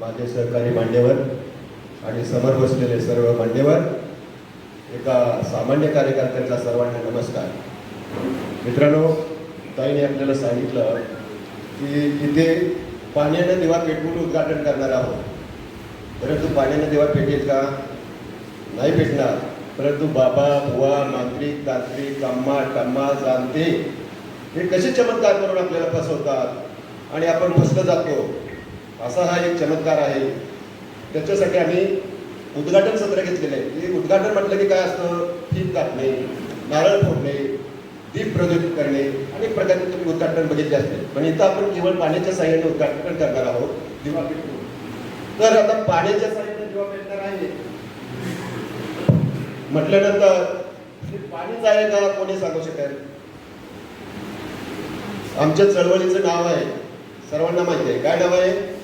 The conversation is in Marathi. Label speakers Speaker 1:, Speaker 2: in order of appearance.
Speaker 1: माझे सहकारी मान्यवर आणि समोर बसलेले सर्व मान्यवर एका सामान्य कार्यकर्त्यांचा सर्वांना नमस्कार. मित्रांनो ताईने आपल्याला सांगितलं की इथे पाण्यानं दिवा पेटवून उद्घाटन करणार आहोत. परंतु पाण्यानं दिवा पेटेल का? नाही पेटणार. परंतु बाबा बुवा मांत्रिक तांत्रिक अम्मा टम्मा जाणते हे कसे चमत्कार करून आपल्याला फसवतात? आणि आपण फसलं जातो. असा हा एक चमत्कार आहे. त्याच्यासाठी आम्ही उद्घाटन सत्र घेतलेलं आहे. की उद्घाटन म्हटलं की काय असतं? फीत कापणे नारळ फोडणे दीप प्रज्वलित करणे अनेक प्रकारचे तुम्ही उद्घाटन बघितले असते पण इथं आपण केवळ पाण्याच्या साह्याने उद्घाटन करणार आहोत दिवा पेटवून. तर आता पाण्याच्या साह्याने दिवा पेटणार आहे. म्हटल्यानंतर हे पाणीच आहे का? कोणी सांगू शकेल? आमच्या चळवळीचं नाव आहे. सर्वांना माहिती आहे. काय नाव आहे?